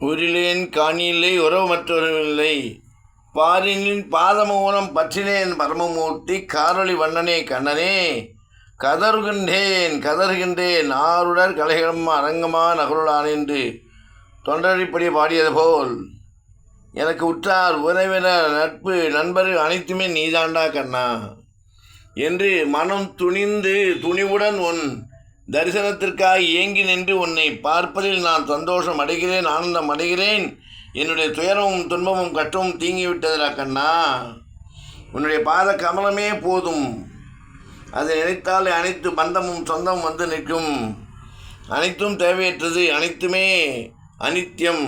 உரிலேன் காணியில்லை உறவமற்றவரில்லை பாரினின் பாதமூலம் பற்றினேன் பரமமூர்த்தி காரொளி வண்ணனே கண்ணனே. கதறுகின்றேன் கதறுகின்றேன் ஆருடர் கலைகளம் அரங்கமா நகருளான் என்று தொண்டரிப்படி பாடியது போல். எனக்கு உற்றார் உறவினர் நட்பு நண்பர்கள் அனைத்துமே நீதாண்டா கண்ணா. என்று மனம் துணிந்து துணிவுடன் உன் தரிசனத்திற்காக ஏங்கி நின்று உன்னை பார்ப்பதில் நான் சந்தோஷம் அடைகிறேன் ஆனந்தம் அடைகிறேன். என்னுடைய துயரமும் துன்பமும் கஷ்டமும் தீங்கிவிட்டதுடா கண்ணா. உன்னுடைய பாத கமலமே போதும். அதை நினைத்தாலே அனைத்து பந்தமும் சொந்தமும் வந்து நிற்கும். அனைத்தும் தேவையற்றது அனைத்துமே அனித்தியம்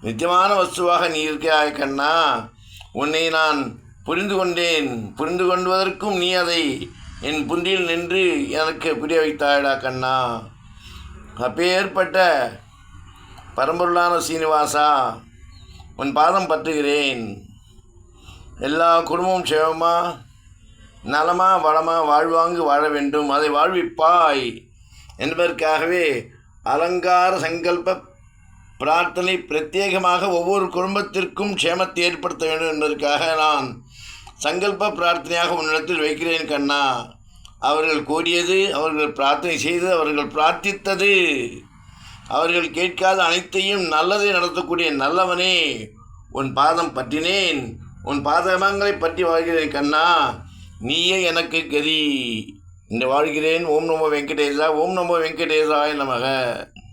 நித்தியமான வஸ்துவாக நீ இருக்கிறாய் கண்ணா. உன்னை நான் புரிந்து கொண்டேன். புரிந்து கொள்வதற்கும் நீ அதை என் புந்தியில் நின்று எனக்கு புரிய வைத்தாயடா கண்ணா. அப்பேற்பட்ட பரம்பொருளான சீனிவாசா உன் பாதம் பற்றுகிறேன். எல்லா குடும்பமும் சேவமா நலமா வளமா வாழ்வாங்கு வாழ வேண்டும். அதை வாழ்விப்பாய் என்பதற்காகவே அலங்கார சங்கல்ப பிரார்த்தனை பிரத்யேகமாக ஒவ்வொரு குடும்பத்திற்கும் க்ஷேமத்தை ஏற்படுத்த வேண்டும் என்பதற்காக நான் சங்கல்ப பிரார்த்தனையாக உன்னிடத்தில் வைக்கிறேன் கண்ணா. அவர்கள் கோரியது அவர்கள் பிரார்த்தனை செய்தது அவர்கள் பிரார்த்தித்தது. அவர்கள் கேட்காத அனைத்தையும் நல்லதை நடத்தக்கூடிய நல்லவனே உன் பாதம் பற்றினேன். உன் பாதமங்களை பற்றி வாழ்கிறேன் கண்ணா நீயே எனக்கு கதி. இன்று வாழ்கிறேன். ஓம் நமோ வெங்கடேசா ஓம் நமோ வெங்கடேசாய நமக.